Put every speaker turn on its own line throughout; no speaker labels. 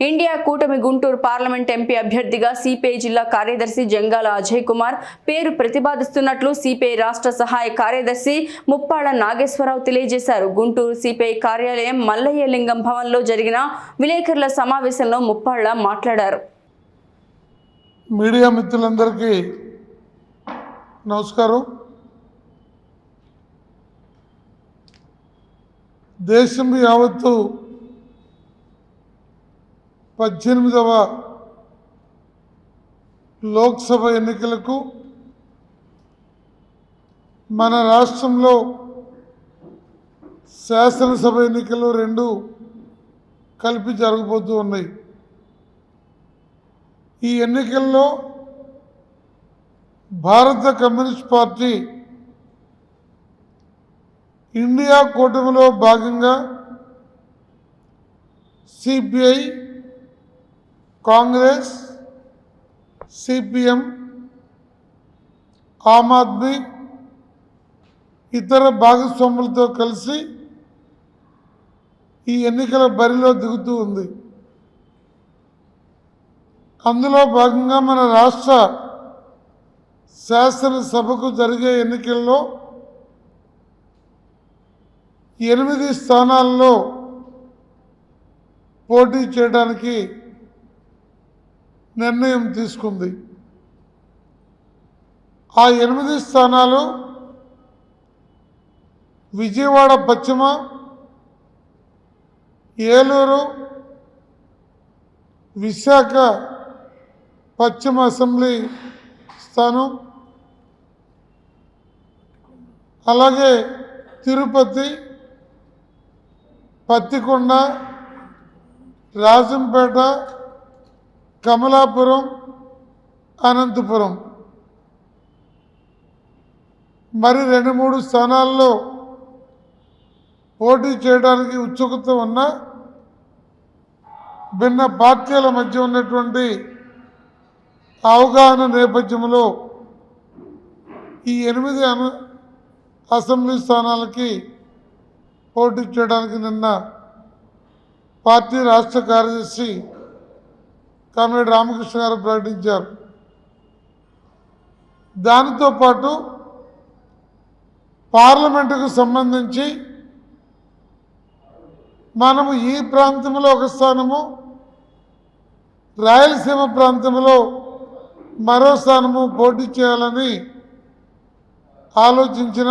India కూటమి Guntur parliament MP అభ్యర్థిగా CPI జిల్లా కార్యదర్శి జంగాల అజయ్ కుమార్ పేరు ప్రతిపాదిస్తున్నట్లు సిపిఐ రాష్ట్ర సహాయ కార్యదర్శి ముప్పాళ్ళ నాగేశ్వరరావు తెలియజేశారు. గుంటూరు సిపిఐ కార్యాలయం మల్లయ్య లింగం భవన్లో జరిగిన విలేకరుల సమావేశంలో ముప్పాళ్ళ మాట్లాడారు.
మీడియా మిత్రులందరికీ నమస్కారం. దేశం యావత్తు పద్దెనిమిదవ లోక్సభ ఎన్నికలకు మన రాష్ట్రంలో శాసనసభ ఎన్నికలు రెండు కలిపి జరగబోతూ ఉన్నాయి. ఈ ఎన్నికల్లో భారత కమ్యూనిస్ట్ పార్టీ ఇండియా కూటమిలో భాగంగా సిపిఐ కాంగ్రెస్ సిపిఎం ఆమ్ ఆద్మీ ఇతర భాగస్వాములతో కలిసి ఈ ఎన్నికల బరిలో దిగుతూ ఉంది. అందులో భాగంగా మన రాష్ట్ర శాసనసభకు జరిగే ఎన్నికల్లో ఎనిమిది స్థానాల్లో పోటీ చేయడానికి నిర్ణయం తీసుకుంది. ఆ ఎనిమిది స్థానాలు విజయవాడ పశ్చిమ ఏలూరు విశాఖ పశ్చిమ అసెంబ్లీ స్థానం అలాగే తిరుపతి పత్తికొండ రాజంపేట కమలాపురం అనంతపురం. మరి రెండు మూడు స్థానాల్లో పోటీ చేయడానికి ఉత్సుకత ఉన్న భిన్న పార్టీల మధ్య ఉన్నటువంటి అవగాహన నేపథ్యంలో ఈ ఎనిమిది అసెంబ్లీ స్థానాలకి పోటీ చేయడానికి నిన్న పార్టీ రాష్ట్ర కార్యదర్శి కామిరెడ్డి రామకృష్ణ గారు ప్రకటించారు. దానితో పాటు పార్లమెంటుకు సంబంధించి మనము ఈ ప్రాంతంలో ఒక స్థానము రాయలసీమ ప్రాంతంలో మరో స్థానము పోటీ చేయాలని ఆలోచించిన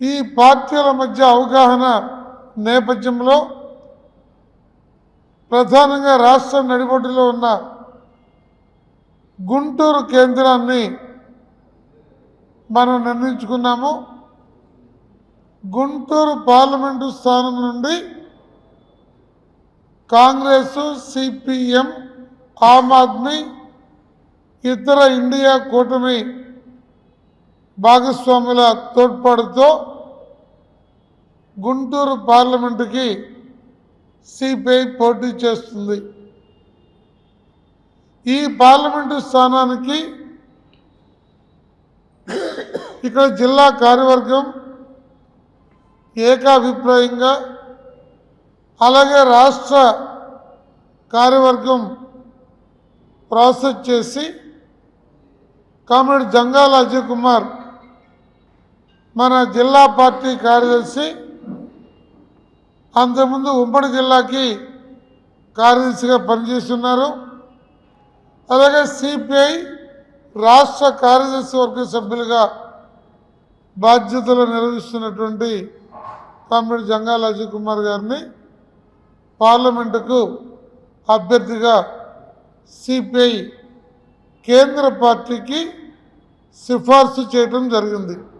ఈ పార్టీల మధ్య అవగాహన నేపథ్యంలో ప్రధానంగా రాష్ట్ర నడిబొడ్డులో ఉన్న గుంటూరు కేంద్రాన్ని మనం నిర్ణయించుకున్నాము. గుంటూరు పార్లమెంటు స్థానం నుండి కాంగ్రెస్ సిపిఎం ఆమ్ ఆద్మీ ఇతర ఇండియా కూటమి భాగస్వాముల తోడ్పాటుతో గుంటూరు పార్లమెంటుకి సిపిఐ పోటీ చేస్తుంది. ఈ పార్లమెంటు స్థానానికి ఇక్కడ జిల్లా కార్యవర్గం ఏకాభిప్రాయంగా అలాగే రాష్ట్ర కార్యవర్గం ప్రాసెస్ చేసి కామ్రేడ్ జంగాల అజయ్ కుమార్ మన జిల్లా పార్టీ కార్యదర్శి అంతకుముందు ఉమ్మడి జిల్లాకి కార్యదర్శిగా పనిచేస్తున్నారు. అలాగే సిపిఐ రాష్ట్ర కార్యదర్శి వర్గ సభ్యులుగా బాధ్యతలు నిర్వహిస్తున్నటువంటి కామ్రేడ్ జంగాల అజయ్ కుమార్ గారిని పార్లమెంటుకు అభ్యర్థిగా సిపిఐ కేంద్ర పార్టీకి సిఫార్సు చేయటం జరిగింది.